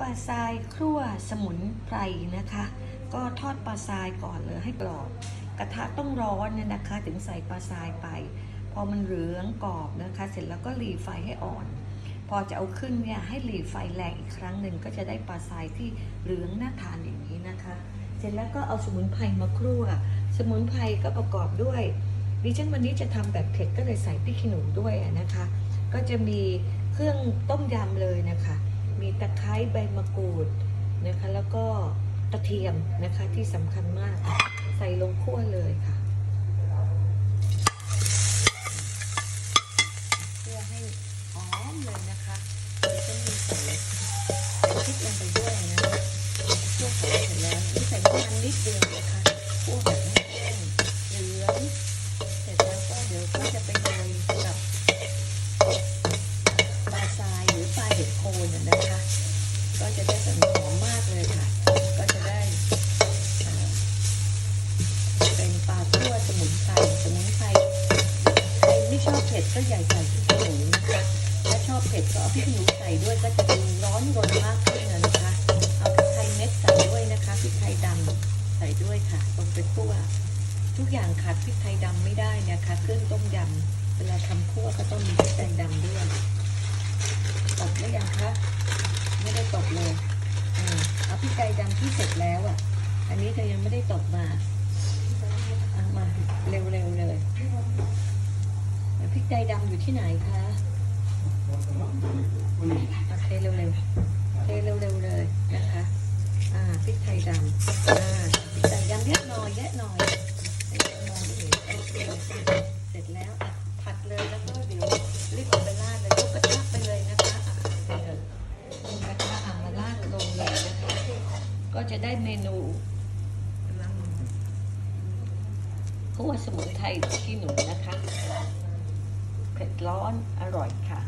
ปลาทรายครั่วสมุนไพรนะคะ ก็ทอดปลาทรายก่อนเลยให้กรอบ กระทะต้องร้อนเนี่ยนะคะ ถึงใส่ปลาทรายไป พอมันเหลืองกรอบนะคะ เสร็จแล้วก็หลีไฟให้อ่อน พอจะเอาขึ้นเนี่ยให้หลีไฟแรงอีกครั้งหนึ่งก็จะได้ปลาทรายที่เหลืองน่าทานอย่างนี้นะคะ เสร็จแล้วก็เอาสมุนไพรมาครั่ว สมุนไพรก็ประกอบด้วยดิฉันวันนี้จะทำแบบเผ็ดก็เลยใส่พริกขี้หนูด้วยนะคะ ก็จะมีเครื่องต้มยำเลยนะคะ ร้ใบมะกรูดนะคะ แล้วก็กระเทียมนะคะที่สำคัญมาก ใส่ลงคั่วเลยค่ะเพื่อให้หอมเลยนะคะจะมีใส่พริกลงไปด้วยนะคั่วหอมเสร็จแล้วนี่ใส่น้ำมันนิดเดียวนะคะคั่วแบบไม่แห้งเหลืองเสร็จแล้วก็เดี๋ยวก็จะไปโรยกับปลาทรายหรือปลาเห็ดโคนน่ะนะคะ ก็จะได้แบบหอมมากเลยค่ะ ก็จะได้เป็นปลาคั่วสมุนไพรสมุนไพรใครไม่ชอบเผ็ดก็อย่าใส่พริกขี้หนูนะคะถ้าชอบเผ็ดก็เอาพริกขี้หนูใส่ด้วยก็จะดูร้อนรนมากขึ้นนะนะคะ เอาพริกไทยเม็ดใส่ด้วยนะคะพริกไทยดำใส่ด้วยค่ะลงไปคั่วทุกอย่างขาดพริกไทยดำไม่ได้นะคะเครื่องต้มยำเวลาทำคั่วก็ต้องมีพริกไทยดำด้วยตบหรือยังคะไม่ได้ตบเลยอืม เอาพริกไทยดำที่เสร็จแล้วอะ อันนี้เธอยังไม่ได้ตบมาเอามาเร็วๆเลยพริกไทยดำอยู่ที่ไหนคะโอเคเร็วๆเทเร็วๆเลยนะคะ อ่าพริกไทยดำอ่าพริกไทยดำเยอะหน่อยเยอะหน่อยให้มองไม่เห็นโอเก็จะได้เมนูคั่วสมุนไพรขี้หนูนะคะ เผ็ดร้อนอร่อยค่ะ